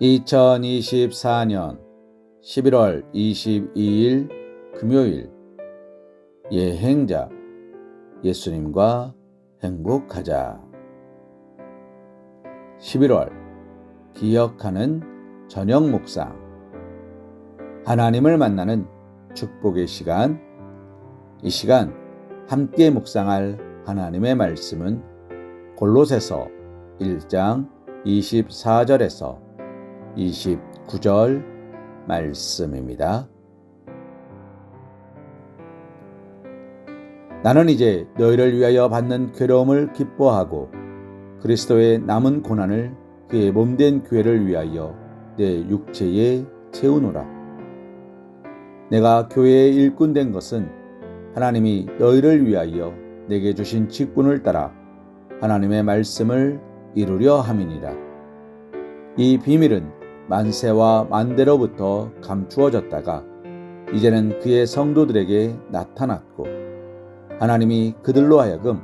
2024년 11월 22일 금요일. 예행자 예수님과 행복하자. 11월 기억하는 저녁 묵상 하나님을 만나는 축복의 시간. 이 시간 함께 묵상할 하나님의 말씀은 골로새서 1장 24절에서 29절 말씀입니다. 나는 이제 너희를 위하여 받는 괴로움을 기뻐하고 그리스도의 남은 고난을 그의 몸된 교회를 위하여 내 육체에 채우노라. 내가 교회의 일꾼 된 것은 하나님이 너희를 위하여 내게 주신 직분을 따라 하나님의 말씀을 이루려 함이니라. 이 비밀은 만세와 만대로부터 감추어졌다가 이제는 그의 성도들에게 나타났고 하나님이 그들로 하여금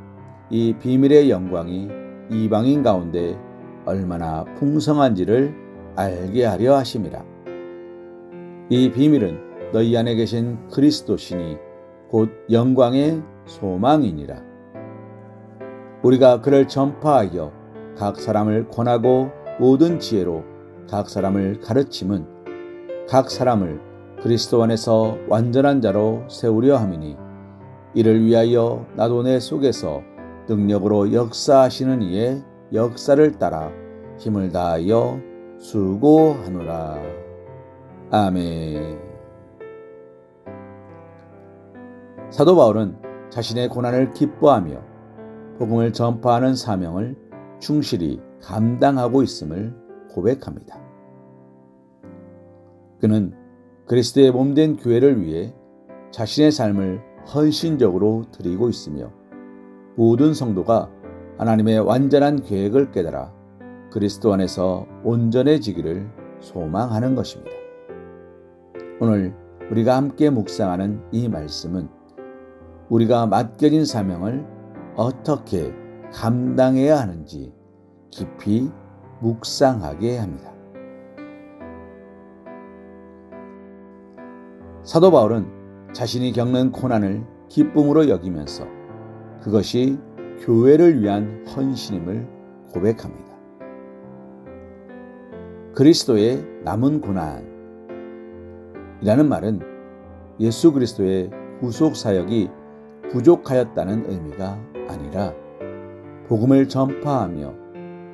이 비밀의 영광이 이방인 가운데 얼마나 풍성한지를 알게 하려 하심이라. 이 비밀은 너희 안에 계신 그리스도시니 곧 영광의 소망이니라. 우리가 그를 전파하여 각 사람을 권하고 모든 지혜로 각 사람을 가르침은 각 사람을 그리스도 안에서 완전한 자로 세우려 함이니 이를 위하여 나도 내 속에서 능력으로 역사하시는 이의 역사를 따라 힘을 다하여 수고하노라. 아멘. 사도 바울은 자신의 고난을 기뻐하며 복음을 전파하는 사명을 충실히 감당하고 있음을 고백합니다. 그는 그리스도의 몸된 교회를 위해 자신의 삶을 헌신적으로 드리고 있으며 모든 성도가 하나님의 완전한 계획을 깨달아 그리스도 안에서 온전해지기를 소망하는 것입니다. 오늘 우리가 함께 묵상하는 이 말씀은 우리가 맡겨진 사명을 어떻게 감당해야 하는지 깊이 묵상하게 합니다. 사도 바울은 자신이 겪는 고난을 기쁨으로 여기면서 그것이 교회를 위한 헌신임을 고백합니다. 그리스도의 남은 고난이라는 말은 예수 그리스도의 구속 사역이 부족하였다는 의미가 아니라 복음을 전파하며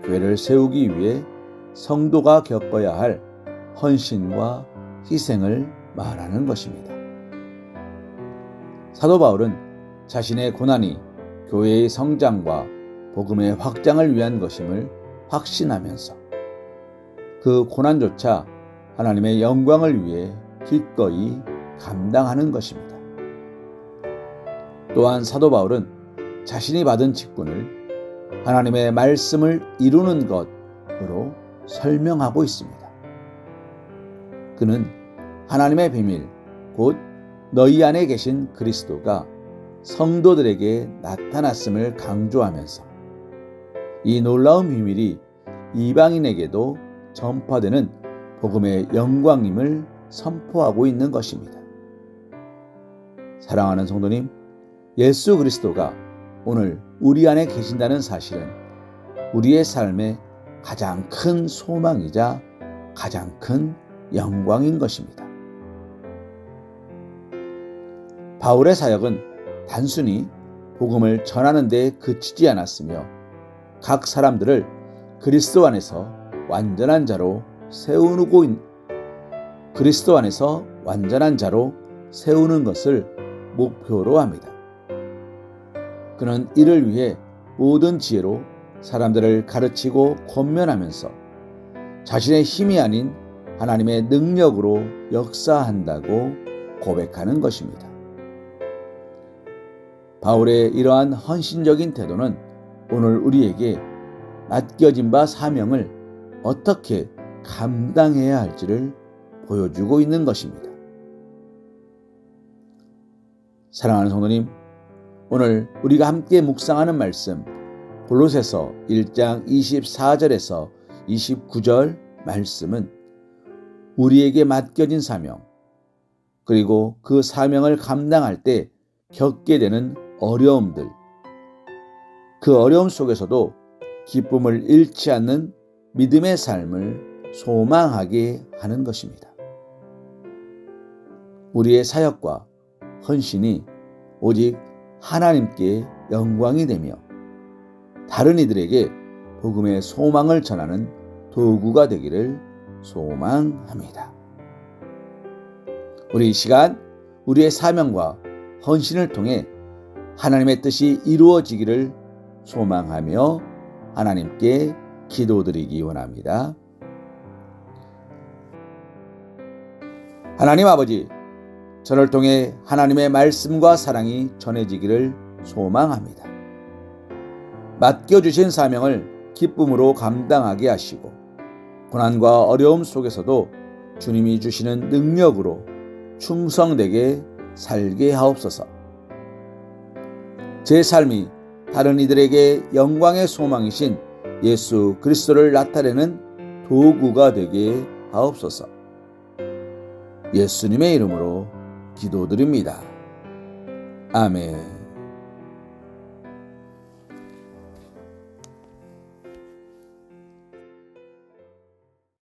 교회를 세우기 위해 성도가 겪어야 할 헌신과 희생을 말하는 것입니다. 사도 바울은 자신의 고난이 교회의 성장과 복음의 확장을 위한 것임을 확신하면서 그 고난조차 하나님의 영광을 위해 기꺼이 감당하는 것입니다. 또한 사도 바울은 자신이 받은 직분을 하나님의 말씀을 이루는 것으로 설명하고 있습니다. 그는 하나님의 비밀, 곧 너희 안에 계신 그리스도가 성도들에게 나타났음을 강조하면서 이 놀라운 비밀이 이방인에게도 전파되는 복음의 영광임을 선포하고 있는 것입니다. 사랑하는 성도님, 예수 그리스도가 오늘 우리 안에 계신다는 사실은 우리의 삶의 가장 큰 소망이자 가장 큰 영광인 것입니다. 바울의 사역은 단순히 복음을 전하는 데 그치지 않았으며 각 사람들을 그리스도 안에서 완전한 자로 세우고 그리스도 안에서 완전한 자로 세우는 것을 목표로 합니다. 그는 이를 위해 모든 지혜로 사람들을 가르치고 권면하면서 자신의 힘이 아닌 하나님의 능력으로 역사한다고 고백하는 것입니다. 바울의 이러한 헌신적인 태도는 오늘 우리에게 맡겨진 바 사명을 어떻게 감당해야 할지를 보여주고 있는 것입니다. 사랑하는 성도님, 오늘 우리가 함께 묵상하는 말씀 골로새서 1장 24절에서 29절 말씀은 우리에게 맡겨진 사명, 그리고 그 사명을 감당할 때 겪게 되는 어려움들, 그 어려움 속에서도 기쁨을 잃지 않는 믿음의 삶을 소망하게 하는 것입니다. 우리의 사역과 헌신이 오직 하나님께 영광이 되며 다른 이들에게 복음의 소망을 전하는 도구가 되기를 소망합니다. 우리 이 시간 우리의 사명과 헌신을 통해 하나님의 뜻이 이루어지기를 소망하며 하나님께 기도드리기 원합니다. 하나님 아버지, 저를 통해 하나님의 말씀과 사랑이 전해지기를 소망합니다. 맡겨주신 사명을 기쁨으로 감당하게 하시고, 고난과 어려움 속에서도 주님이 주시는 능력으로 충성되게 살게 하옵소서. 제 삶이 다른 이들에게 영광의 소망이신 예수 그리스도를 나타내는 도구가 되게 하옵소서. 예수님의 이름으로 기도드립니다. 아멘.